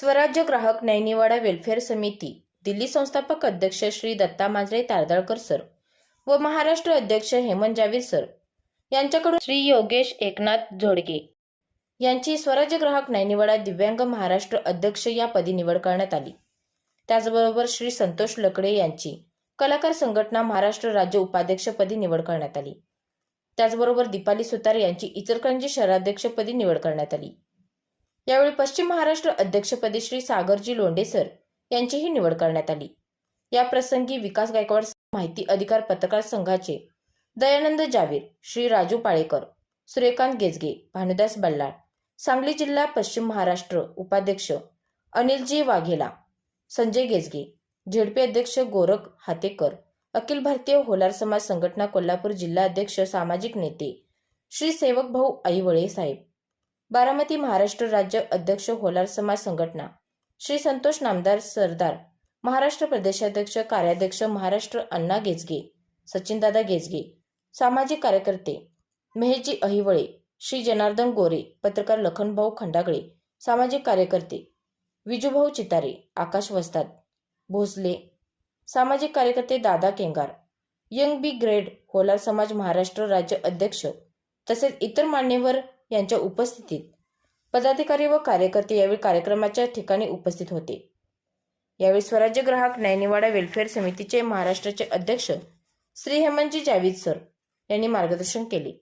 स्वराज्य ग्राहक नैनिवाडा वेलफेअर समिती दिल्ली संस्थापक अध्यक्ष श्री दत्ता मांजरे तारदाळकर सर व महाराष्ट्र अध्यक्ष हेमंत जावीर सर. यांच्याकडून श्री योगेश एकनाथ झोडगे यांची स्वराज्य ग्राहक नैनिवाडा दिव्यांग महाराष्ट्र अध्यक्ष या पदी निवड करण्यात आली. त्याचबरोबर श्री संतोष लकडे यांची कलाकार संघटना महाराष्ट्र राज्य उपाध्यक्षपदी निवड करण्यात आली. त्याचबरोबर दीपाली सुतार यांची इचलकरंजी शहराध्यक्षपदी निवड करण्यात आली. यावेळी पश्चिम महाराष्ट्र अध्यक्षपदी श्री सागरजी लोंडेसर यांचीही निवड करण्यात आली. या प्रसंगी विकास गायकवाड माहिती अधिकार पत्रकार संघाचे दयानंद जावीर श्री राजू पाळेकर सूर्यकांत गेजगे भानुदास बल्लाळ सांगली जिल्हा पश्चिम महाराष्ट्र उपाध्यक्ष अनिलजी वाघेला संजय गेजगे झेडपी अध्यक्ष गोरख हातेकर अखिल भारतीय होलार समाज संघटना कोल्हापूर जिल्हा अध्यक्ष सामाजिक नेते श्री सेवक भाऊ आईवळे साहेब बारामती महाराष्ट्र राज्य अध्यक्ष होलार समाज संघटना श्री संतोष नामदार सरदार महाराष्ट्र प्रदेशाध्यक्ष कार्याध्यक्ष महाराष्ट्र अण्णा गेजगे सचिनदादा गेजगे सामाजिक कार्यकर्ते मेहजी अहिवळे श्री जनार्दन गोरे पत्रकार लखनभाऊ खंडागळे सामाजिक कार्यकर्ते विजूभाऊ चितारे आकाश वस्ताद भोसले सामाजिक कार्यकर्ते Dada Kengar young B grade Holar समाज महाराष्ट्र राज्य अध्यक्ष तसेच इतर मान्यवर यांच्या उपस्थितीत. पदाधिकारी व कार्यकर्ते यावेळी कार्यक्रमाच्या ठिकाणी उपस्थित होते. यावेळी स्वराज्य ग्राहक न्यायनिवाडा वेलफेअर समितीचे महाराष्ट्राचे अध्यक्ष श्री हेमंतजी जावीद सर यांनी मार्गदर्शन केले.